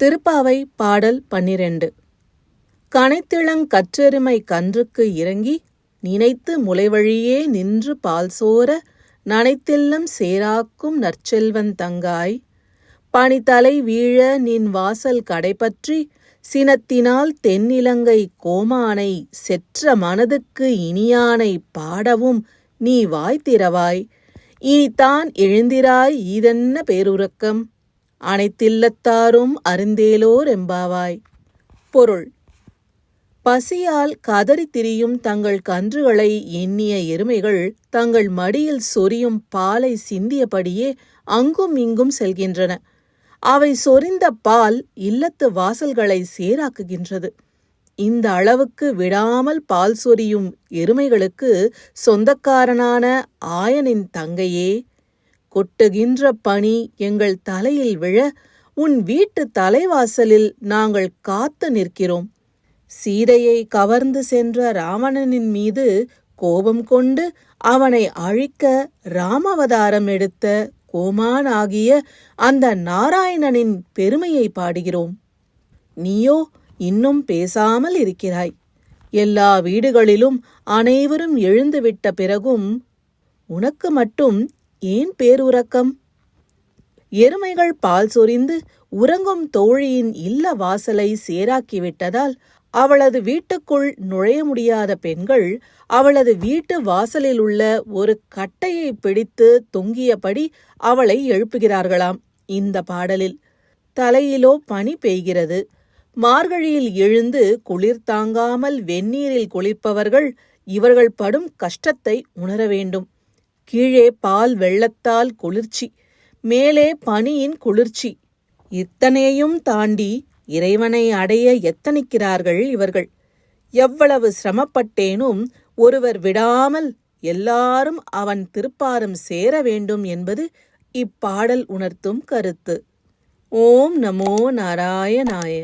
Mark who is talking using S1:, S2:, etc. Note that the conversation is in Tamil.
S1: திருப்பாவை பாடல் பன்னிரண்டு. கனைத்திளங் கற்றெருமை கன்றுக்கு இறங்கி நினைத்து முளைவழியே நின்று பால் சோர நனைத்தில்லம் சேராக்கும் நற்செல்வன் தங்காய். பனித்தலை வீழ நின் வாசல் கடைபற்றி சினத்தினால் தென்னிலங்கை கோமானை செற்ற மனதுக்கு இனியானை பாடவும் நீ வாய் திறவாய் இனித்தான் எழுந்திராய் இதென்ன பேருறக்கம்? அனைத்தில்லத்தாரும் அருந்தேலோர் எம்பாவாய் பொருள். பசியால் கதறித் திரியும் தங்கள் கன்றுகளை எண்ணிய எருமைகள் தங்கள் மடியில் சொரியும் பாலை சிந்தியபடியே அங்கும் இங்கும் செல்கின்றன. அவை சொரிந்த பால் இல்லத்து வாசல்களை சேராக்குகின்றது. இந்த அளவுக்கு விடாமல் பால் சொரியும் எருமைகளுக்கு சொந்தக்காரனான ஆயனின் தங்கையே கொட்டுகின்ற பனி எங்கள் தலையில் விழ உன் வீட்டு தலைவாசலில் நாங்கள் காத்து நிற்கிறோம். சீதையை கவர்ந்து சென்ற ராவணனின் மீது கோபம் கொண்டு அவனை அழிக்க ராமவதாரம் எடுத்த கோமானாகிய அந்த நாராயணனின் பெருமையை பாடுகிறோம். நீயோ இன்னும் பேசாமல் இருக்கிறாய். எல்லா வீடுகளிலும் அனைவரும் எழுந்துவிட்ட பிறகும் உனக்கு மட்டும் ஏன் பேருறக்கம்? எருமைகள் பால் சொரிந்து உறங்கும் தோழியின் இல்ல வாசலை சேராக்கிவிட்டதால் அவளது வீட்டுக்குள் நுழைய முடியாத பெண்கள் அவளது வீட்டு வாசலில் உள்ள ஒரு கட்டையை பிடித்து தொங்கியபடி அவளை எழுப்புகிறார்களாம் இந்த பாடலில். தலையிலோ பனி பெய்கிறது. மார்கழியில் எழுந்து குளிர் தாங்காமல் வெந்நீரில் குளிப்பவர்கள் இவர்கள் படும் கஷ்டத்தை உணர வேண்டும் கீழே பால் வெள்ளத்தால் குளிர்ச்சி மேலே பனியின் குளிர்ச்சி. இத்தனையையும் தாண்டி இறைவனை அடைய எத்தனிக்கிறார்கள் இவர்கள்? எவ்வளவு சிரமப்பட்டேனும் ஒருவர் விடாமல் எல்லாரும் அவன் திருப்பாரம் சேர வேண்டும் என்பது இப்பாடல் உணர்த்தும் கருத்து. ஓம் நமோ நாராயணாய.